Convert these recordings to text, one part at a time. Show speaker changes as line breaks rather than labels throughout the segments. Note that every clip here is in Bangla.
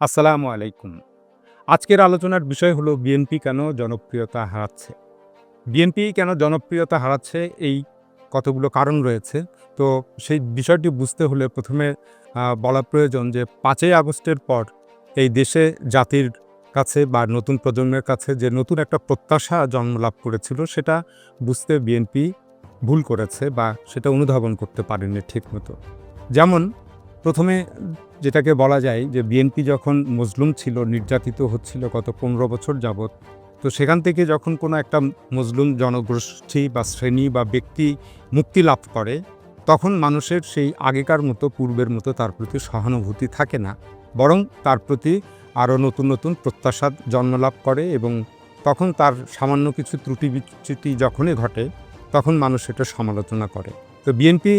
আসসালামু আলাইকুম। আজকের আলোচনার বিষয় হলো বিএনপি কেন জনপ্রিয়তা হারাচ্ছে? বিএনপি কেন জনপ্রিয়তা হারাচ্ছে? এই কতগুলো কারণ রয়েছে। তো সেই বিষয়টি বুঝতে হলে প্রথমে বলা প্রয়োজন যে পাঁচই আগস্টের পর এই দেশে জাতির কাছে বা নতুন প্রজন্মের কাছে যে নতুন একটা প্রত্যাশা জন্মলাভ করেছিল, সেটা বুঝতে বিএনপি ভুল করেছে বা সেটা অনুধাবন করতে পারেনি ঠিকমতো। যেমন প্রথমে যেটাকে বলা যায় যে বিএনপি যখন মজলুম ছিল, নির্যাতিত হচ্ছিল গত পনেরো বছর যাবৎ, তো সেখান থেকে যখন কোনো একটা মজলুম জনগোষ্ঠী বা শ্রেণি বা ব্যক্তি মুক্তি লাভ করে, তখন মানুষের সেই আগেকার মতো, পূর্বের মতো তার প্রতি সহানুভূতি থাকে না। বরং তার প্রতি আরও নতুন নতুন প্রত্যাশা জন্মলাভ করে এবং তখন তার সামান্য কিছু ত্রুটি বিচ্যুতি যখনই ঘটে, তখন মানুষ সেটা সমালোচনা করে। তো বিএনপি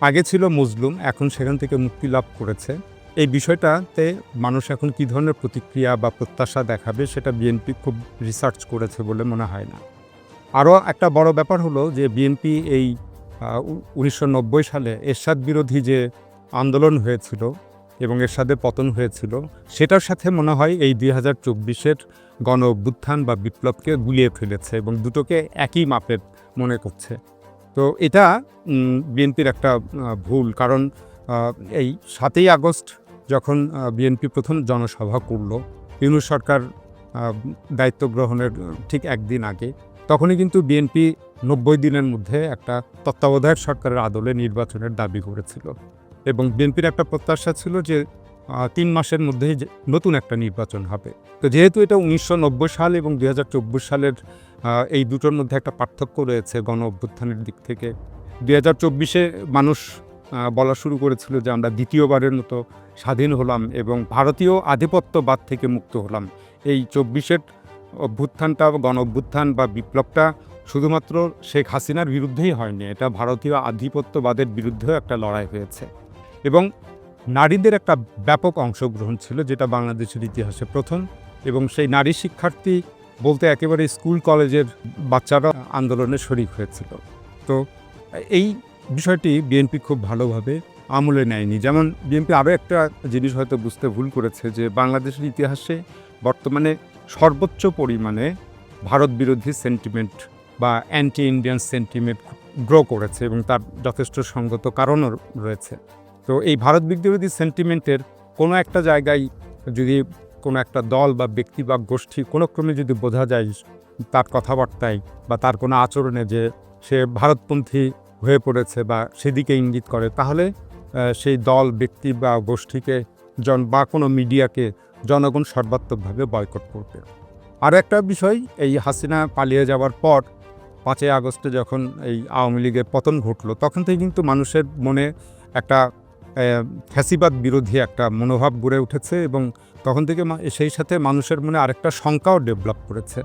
আগে ছিল মজলুম এখন সেখান থেকে মুক্তি লাভ করেছে। এই বিষয়টাতে মানুষ এখন কী ধরনের প্রতিক্রিয়া বা প্রত্যাশা দেখাবে সেটা বিএনপি খুব রিসার্চ করেছে বলে মনে হয় না। আরও একটা বড় ব্যাপার হলো যে বিএনপি এই উনিশশো নব্বই সালে এরশাদ বিরোধী যে আন্দোলন হয়েছিল এবং এরশাদের পতন হয়েছিল, সেটার সাথে মনে হয় এই দুই হাজার চব্বিশের গণ অভ্যুত্থান বা বিপ্লবকে গুলিয়ে ফেলেছে এবং দুটোকে একই মাপের মনে করছে। তো এটা বিএনপির একটা ভুল। কারণ এই সাতই আগস্ট যখন বিএনপি প্রথম জনসভা করল, ইউনুস সরকার দায়িত্ব গ্রহণের ঠিক একদিন আগে, তখনই কিন্তু বিএনপি নব্বই দিনের মধ্যে একটা তত্ত্বাবধায়ক সরকারের আদলে নির্বাচনের দাবি করেছিল। এবং বিএনপির একটা প্রত্যাশা ছিল যে তিন মাসের মধ্যেই যে নতুন একটা নির্বাচন হবে। তো যেহেতু এটা উনিশশো নব্বই সাল এবং দুই হাজার চব্বিশ সালের এই দুটোর মধ্যে একটা পার্থক্য রয়েছে গণ অভ্যুত্থানের দিক থেকে। দুই হাজার চব্বিশে মানুষ বলা শুরু করেছিল যে আমরা দ্বিতীয়বারের মতো স্বাধীন হলাম এবং ভারতীয় আধিপত্যবাদ থেকে মুক্ত হলাম। এই চব্বিশের অভ্যুত্থানটা, গণ অভ্যুত্থান বা বিপ্লবটা শুধুমাত্র শেখ হাসিনার বিরুদ্ধেই হয়নি, এটা ভারতীয় আধিপত্যবাদের বিরুদ্ধেও একটা লড়াই হয়েছে। এবং নারীদের একটা ব্যাপক অংশগ্রহণ ছিল, যেটা বাংলাদেশের ইতিহাসে প্রথম। এবং সেই নারী শিক্ষার্থী বলতে একেবারে স্কুল, কলেজের বাচ্চারা আন্দোলনে শরিক হয়েছিল। তো এই বিষয়টি বিএনপি খুব ভালোভাবে আমলে নেয়নি। যেমন বিএনপি আরও একটা জিনিস হয়তো বুঝতে ভুল করেছে যে, বাংলাদেশের ইতিহাসে বর্তমানে সর্বোচ্চ পরিমাণে ভারত বিরোধী সেন্টিমেন্ট বা অ্যান্টি ইন্ডিয়ান সেন্টিমেন্ট গ্রো করেছে এবং তার যথেষ্ট সঙ্গত কারণও রয়েছে। তো এই ভারত বিরোধী সেন্টিমেন্টের কোনো একটা জায়গায় যদি কোনো একটা দল বা ব্যক্তি বা গোষ্ঠী কোনো ক্রমে যদি বোঝা যায় তার কথাবার্তায় বা তার কোনো আচরণে যে সে ভারতপন্থী হয়ে পড়েছে বা সেদিকে ইঙ্গিত করে, তাহলে সেই দল, ব্যক্তি বা গোষ্ঠীকে জন বা কোনো মিডিয়াকে জনগণ সর্বাত্মকভাবে বয়কট করবে। আর একটা বিষয়, এই হাসিনা পালিয়ে যাওয়ার পর পাঁচই আগস্টে যখন এই আওয়ামী লীগের পতন ঘটলো, তখন থেকে কিন্তু মানুষের মনে একটা ফ্যাসিবাদ বিরোধী একটা মনোভাব গড়ে উঠেছে এবং তখন থেকে সেই সাথে মানুষের মনে আরেকটা শঙ্কাও ডেভেলপ করেছে।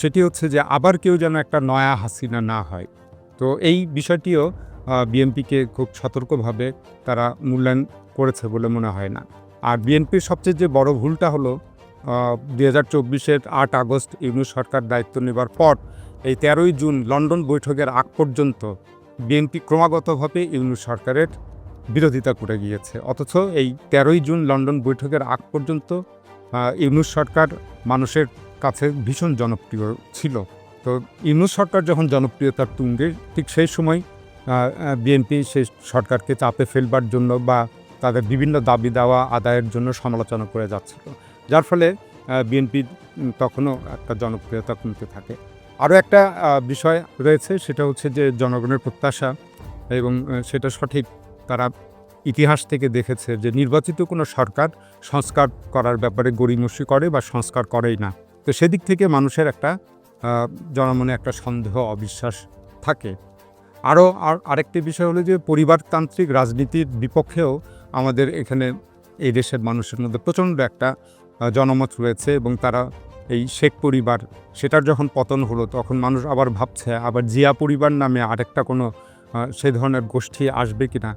সেটি হচ্ছে যে আবার কেউ যেন একটা নয়া হাসিনা না হয়। তো এই বিষয়টিও বিএনপিকে খুব সতর্কভাবে তারা মূল্যায়ন করেছে বলে মনে হয় না। আর বিএনপির সবচেয়ে যে বড় ভুলটা হলো দুই হাজার চব্বিশের আট আগস্ট ইউনুস সরকার দায়িত্ব নেবার পর এই তেরোই জুন লন্ডন বৈঠকের আগ পর্যন্ত বিএনপি ক্রমাগতভাবে ইউনুস সরকারের বিরোধিতা করে গিয়েছে। অথচ এই তেরোই জুন লন্ডন বৈঠকের আগ পর্যন্ত ইউনুস সরকার মানুষের কাছে ভীষণ জনপ্রিয় ছিল। তো ইউনুস সরকার যখন জনপ্রিয়তার তুঙ্গে, ঠিক সেই সময় বিএনপি সেই সরকারকে চাপে ফেলবার জন্য বা তাদের বিভিন্ন দাবি দেওয়া, আদায়ের জন্য সমালোচনা করে যাচ্ছিল। যার ফলে বিএনপির তখনও একটা জনপ্রিয়তা কমতে থাকে। আরও একটা বিষয় রয়েছে, সেটা হচ্ছে যে জনগণের প্রত্যাশা এবং সেটা সঠিক তারা ইতিহাস থেকে দেখেছে যে নির্বাচিত কোনো সরকার সংস্কার করার ব্যাপারে গড়িমসি করে বা সংস্কার করেই না। তো সেদিক থেকে মানুষের একটা জনমনে একটা সন্দেহ, অবিশ্বাস থাকে। আরও আর, আরেকটি বিষয় হলো যে পরিবারতান্ত্রিক রাজনীতির বিপক্ষেও আমাদের এখানে এই দেশের মানুষের মধ্যে প্রচণ্ড একটা জনমত রয়েছে এবং তারা এই শেখ পরিবার, সেটার যখন পতন হলো তখন মানুষ আবার ভাবছে, আবার জিয়া পরিবার নামে আরেকটা কোনো সে ধরনের গোষ্ঠী আসবে কি না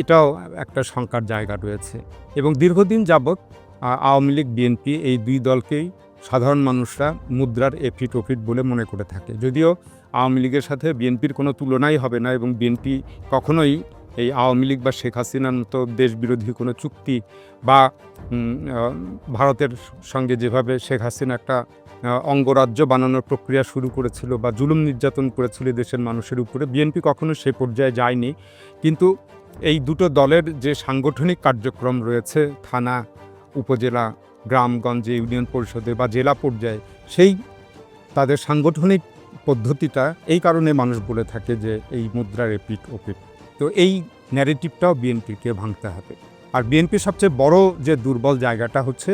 এটাও একটা শঙ্কার জায়গা রয়েছে। এবং দীর্ঘদিন যাবৎ আওয়ামী লীগ, বিএনপি এই দুই দলকেই সাধারণ মানুষরা মুদ্রার এফিট ওফিট বলে মনে করে থাকে। যদিও আওয়ামী লীগের সাথে বিএনপির কোনো তুলনাই হবে না এবং বিএনপি কখনোই এই আওয়ামী লীগ বা শেখ হাসিনার মতো দেশবিরোধী কোনো চুক্তি বা ভারতের সঙ্গে যেভাবে শেখ হাসিনা একটা অঙ্গরাজ্য বানানোর প্রক্রিয়া শুরু করেছিল বা জুলুম নির্যাতন করেছিল দেশের মানুষের উপরে, বিএনপি কখনো সে পর্যায়ে যায়নি। কিন্তু এই দুটো দলের যে সাংগঠনিক কার্যক্রম রয়েছে, থানা, উপজেলা, গ্রামগঞ্জে ইউনিয়ন পরিষদে বা জেলা পর্যায়ে, সেই তাদের সাংগঠনিক পদ্ধতিটা এই কারণে মানুষ বলে থাকে যে এই মুদ্রার এপিট ওপিট তো এই ন্যারেটিভটাও বিএনপিকে ভাঙতে হবে। আর বিএনপির সবচেয়ে বড় যে দুর্বল জায়গাটা হচ্ছে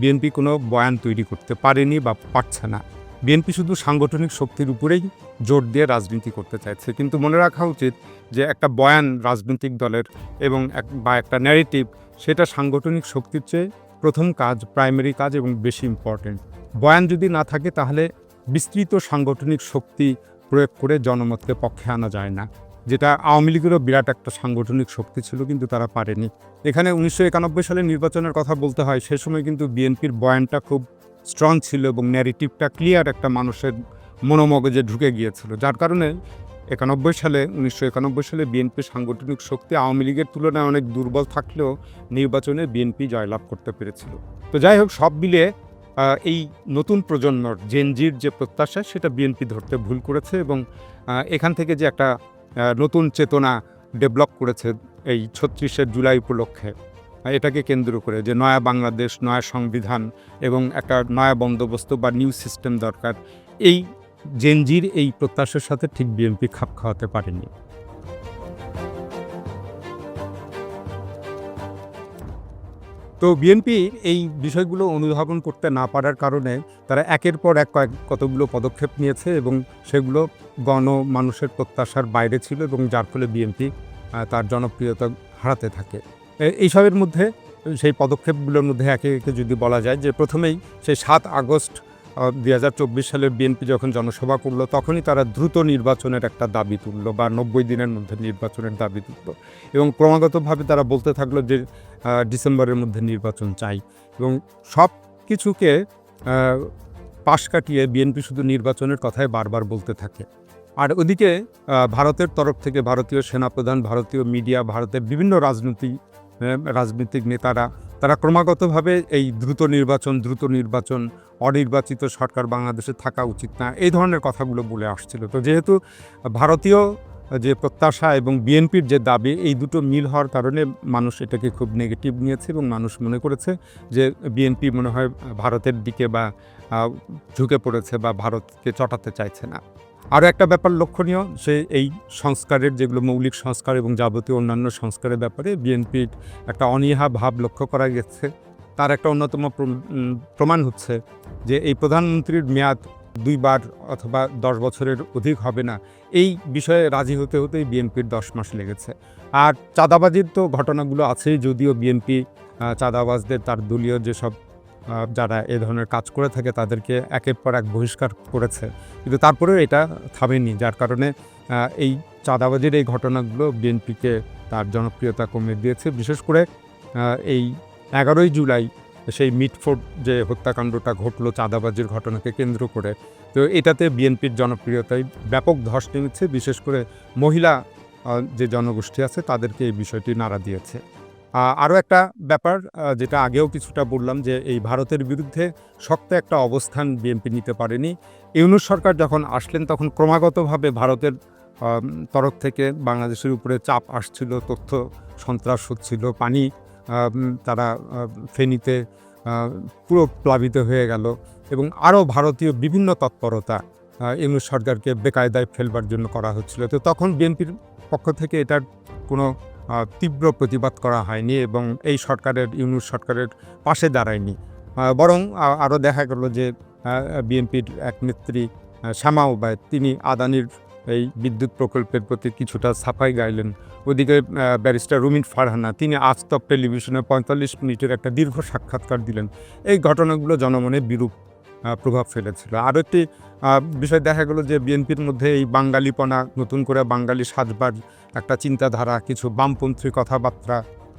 বিএনপি কোনো বয়ান তৈরি করতে পারেনি বা পারছে না। বিএনপি শুধু সাংগঠনিক শক্তির উপরেই জোর দিয়ে রাজনীতি করতে চাইছে। কিন্তু মনে রাখা উচিত যে একটা বয়ান রাজনৈতিক দলের এবং এক, বা একটা ন্যারেটিভ সেটা সাংগঠনিক শক্তির চেয়ে প্রথম কাজ প্রাইমারি কাজ এবং বেশি ইম্পর্টেন্ট বয়ান যদি না থাকে তাহলে বিস্তৃত সাংগঠনিক শক্তি প্রয়োগ করে জনমতকে পক্ষে আনা যায় না। যেটা আওয়ামী লীগেরও বিরাট একটা সাংগঠনিক শক্তি ছিল কিন্তু তারা পারেনি। এখানে উনিশশো একানব্বই সালের নির্বাচনের কথা বলতে হয় সে সময় কিন্তু বিএনপির বয়ানটা খুব স্ট্রং ছিল এবং ন্যারেটিভটা ক্লিয়ার একটা মানুষের মনোমগজে ঢুকে গিয়েছিল। যার কারণে একানব্বই সালে উনিশশো একানব্বই সালে বিএনপির সাংগঠনিক শক্তি আওয়ামী লীগের তুলনায় অনেক দুর্বল থাকলেও নির্বাচনে বিএনপি জয়লাভ করতে পেরেছিল। তো যাই হোক সব আহ, এই নতুন প্রজন্মর জেনজির যে প্রত্যাশা সেটা বিএনপি ধরতে ভুল করেছে এবং এখান থেকে যে একটা নতুন চেতনা ডেভেলপ করেছে এই ছত্রিশে জুলাই উপলক্ষে। এটাকে কেন্দ্র করে যে নয়া বাংলাদেশ, নয়া সংবিধান এবং একটা নয়া বন্দোবস্ত বা নিউ সিস্টেম দরকার, এই জেনজির এই প্রত্যাশার সাথে ঠিক বিএনপি খাপ খাওয়াতে পারেনি। তো বিএনপি এই বিষয়গুলো অনুধাবন করতে না পারার কারণে তারা একের পর এক কয়েক কতগুলো পদক্ষেপ নিয়েছে এবং সেগুলো গণ মানুষের প্রত্যাশার বাইরে ছিল এবং যার ফলে বিএনপি তার জনপ্রিয়তা হারাতে থাকে। এইসবের মধ্যে, সেই পদক্ষেপগুলোর মধ্যে একে একে যদি বলা যায় যে প্রথমেই সেই সাত আগস্ট দুই হাজার চব্বিশ সালে বিএনপি যখন জনসভা করল, তখনই তারা দ্রুত নির্বাচনের একটা দাবি তুললো বা নব্বই দিনের মধ্যে নির্বাচনের দাবি তুললো এবং ক্রমাগতভাবে তারা বলতে থাকল যে ডিসেম্বরের মধ্যে নির্বাচন চাই এবং সব কিছুকে পাশ কাটিয়ে বিএনপি শুধু নির্বাচনের কথাই বারবার বলতে থাকে। আর ওদিকে ভারতের তরফ থেকে ভারতীয় সেনাপ্রধান, ভারতীয় মিডিয়া, ভারতের বিভিন্ন রাজনীতি রাজনৈতিক নেতারা, তারা ক্রমাগতভাবে এই দ্রুত নির্বাচন দ্রুত নির্বাচন, অনির্বাচিত সরকার বাংলাদেশে থাকা উচিত না, এই ধরনের কথাগুলো বলে আসছিল। তো যেহেতু ভারতীয় যে প্রত্যাশা এবং বিএনপির যে দাবি, এই দুটো মিল হওয়ার কারণে মানুষ এটাকে খুব নেগেটিভ নিয়েছে এবং মানুষ মনে করেছে যে বিএনপি মনে হয় ভারতের দিকে বা ঝুঁকে পড়েছে বা ভারতকে চটাতে চাইছে না। আরও একটা ব্যাপার লক্ষণীয়, সে এই সংস্কারের যেগুলো মৌলিক সংস্কার এবং যাবতীয় অন্যান্য সংস্কারের ব্যাপারে বিএনপির একটা অনীহা ভাব লক্ষ্য করা গেছে। তার একটা অন্যতম প্রমাণ হচ্ছে যে এই প্রধানমন্ত্রীর মেয়াদ দুইবার অথবা দশ বছরের অধিক হবে না। এই বিষয়ে রাজি হতে হতেই বিএনপির দশ মাস লেগেছে। আর চাঁদাবাজির তো ঘটনাগুলো আছেই, যদিও বিএনপি চাঁদাবাজদের তার দলীয় যেসব যারা এ ধরনের কাজ করে থাকে তাদেরকে একের পর এক বহিষ্কার করেছে। কিন্তু তারপরেও এটা থামেনি, যার কারণে এই চাঁদাবাজির এই ঘটনাগুলো বিএনপিকে তার জনপ্রিয়তা কমে দিয়েছে। বিশেষ করে এই এগারোই জুলাই সেই মিটফোর্ড যে হত্যাকাণ্ডটা ঘটলো চাঁদাবাজির ঘটনাকে কেন্দ্র করে, তো এটাতে বিএনপির জনপ্রিয়তায় ব্যাপক ধস নেমেছে, বিশেষ করে মহিলা যে জনগোষ্ঠী আছে তাদেরকে এই বিষয়টি নাড়া দিয়েছে। আরও একটা ব্যাপার যেটা আগেও কিছুটা বললাম যে এই ভারতের বিরুদ্ধে শক্ত একটা অবস্থান বিএনপি নিতে পারেনি। ইউনুস সরকার যখন আসলেন, তখন ক্রমাগতভাবে ভারতের তরফ থেকে বাংলাদেশের উপরে চাপ আসছিল, তথ্য সন্ত্রাস হচ্ছিল, পানি তারা ফেনীতে পুরো প্লাবিত হয়ে গেল এবং আরও ভারতীয় বিভিন্ন তৎপরতা ইউনুস সরকারকে বেকায়দায় ফেলবার জন্য করা হচ্ছিল। তো তখন বিএনপির পক্ষ থেকে এটার কোনো তীব্র প্রতিবাদ করা হয়নি এবং এই সরকারের, ইউনুস সরকারের পাশে দাঁড়ায়নি। বরং আরও দেখা গেল যে বিএনপির এক নেত্রী শ্যামা তিনি আদানির এই বিদ্যুৎ প্রকল্পের প্রতি কিছুটা সাফাই গাইলেন। ওদিকে ব্যারিস্টার রুমিন ফারহানা, তিনি আজতক টেলিভিশনে পঁয়তাল্লিশ মিনিটের একটা দীর্ঘ সাক্ষাৎকার দিলেন। এই ঘটনাগুলো জনমনে বিরূপ প্রভাব ফেলেছিল। আরও একটি বিষয় দেখা গেল যে বিএনপির মধ্যে এই বাঙালিপনা, নতুন করে বাঙালি সাজবার একটা চিন্তাধারা, কিছু বামপন্থী কথাবার্তা,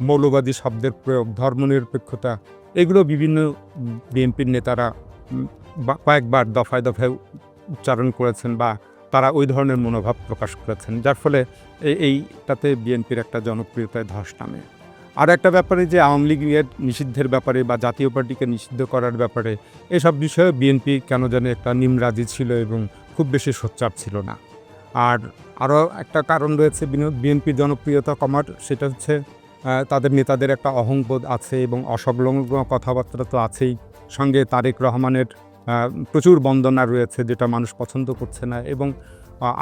মৌলবাদী শব্দের প্রয়োগ, ধর্মনিরপেক্ষতা, এগুলো বিভিন্ন বিএনপির নেতারা কয়েকবার দফায় দফায় উচ্চারণ করেছেন বা তারা ওই ধরনের মনোভাব প্রকাশ করেছেন, যার ফলে এই- এইটাতে বিএনপির একটা জনপ্রিয়তায় ধস নামে। আর একটা ব্যাপারে যে আওয়ামী লীগের নিষিদ্ধের ব্যাপারে বা জাতীয় পার্টিকে নিষিদ্ধ করার ব্যাপারে, এসব বিষয়ে বিএনপি কেন জানি একটা নিমরাজি ছিল এবং খুব বেশি সোচ্চার ছিল না। আর আরও একটা কারণ রয়েছে বিএনপি জনপ্রিয়তা কমার, সেটা হচ্ছে তাদের নেতাদের একটা অহংবোধ আছে এবং অসংলগ্ন কথাবার্তা তো আছেই। সঙ্গে তারেক রহমানের প্রচুর বন্দনা রয়েছে যেটা মানুষ পছন্দ করছে না এবং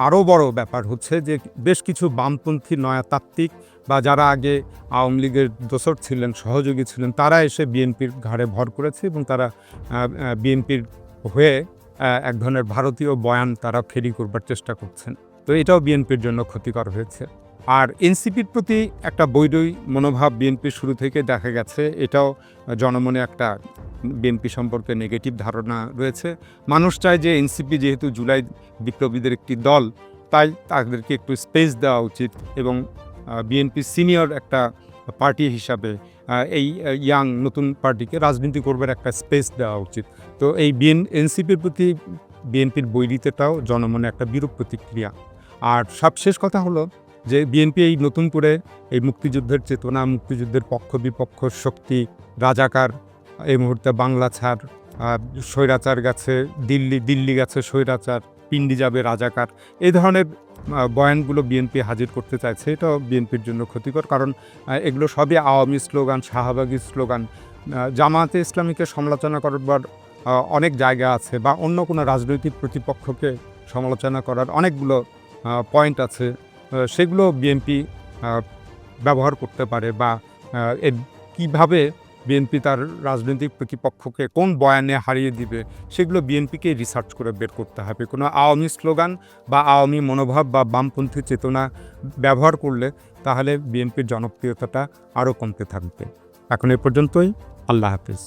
আরও বড় ব্যাপার হচ্ছে যে বেশ কিছু বামপন্থী নয়াতাত্ত্বিক বা যারা আগে আওয়ামী লীগের দোসর ছিলেন, সহযোগী ছিলেন, তারা এসে বিএনপির ঘাড়ে ভর করেছে এবং তারা বিএনপির হয়ে এক ধরনের ভারতীয় বয়ান তারা ফেরি করবার চেষ্টা করছেন। তো এটাও বিএনপির জন্য ক্ষতিকর হয়েছে। আর এনসিপির প্রতি একটা বৈরী মনোভাব বিএনপির শুরু থেকে দেখা গেছে, এটাও জনমনে একটা বিএনপি সম্পর্কে নেগেটিভ ধারণা রয়েছে। মানুষ চায় যে এনসিপি যেহেতু জুলাই বিপ্লবীদের একটি দল, তাই তাদেরকে একটু স্পেস দেওয়া উচিত এবং বিএনপি সিনিয়র একটা পার্টি হিসাবে এই ইয়াং নতুন পার্টিকে রাজনীতি করবার একটা স্পেস দেওয়া উচিত। তো এই বিএন, এনসিপির প্রতি বিএনপির বৈরিতাটাও জনমনে একটা বিরূপ প্রতিক্রিয়া। আর সবশেষ কথা হলো যে বিএনপি এই নতুন করে এই মুক্তিযুদ্ধের চেতনা মুক্তিযুদ্ধের পক্ষ বিপক্ষ শক্তি রাজাকার এই মুহূর্তে বাংলা ছাড় স্বৈরাচার গেছে দিল্লি দিল্লি গেছে স্বৈরাচার পিন্ডি যাবে রাজাকার। এই ধরনের বয়ানগুলো বিএনপি হাজির করতে চাইছে। এটাও বিএনপির জন্য ক্ষতিকর কারণ এগুলো সবই আওয়ামী স্লোগান শাহবাগী স্লোগান। আহ, জামায়াতে ইসলামীকে সমালোচনা করবার অনেক জায়গা আছে বা অন্য কোনো রাজনৈতিক প্রতিপক্ষকে সমালোচনা করার অনেকগুলো পয়েন্ট আছে। সেগুলো বিএনপি ব্যবহার করতে পারে বা কীভাবে বিএনপি তার রাজনৈতিক প্রতিপক্ষকে কোন বয়ানে হারিয়ে দিবে, সেগুলো বিএনপিকে রিসার্চ করে বের করতে হবে। কোনো আওয়ামী স্লোগান বা আওয়ামী মনোভাব বা বামপন্থী চেতনা ব্যবহার করলে তাহলে বিএনপির জনপ্রিয়তাটা আরও কমতে থাকবে। এখন এ পর্যন্তই। আল্লাহ হাফিজ।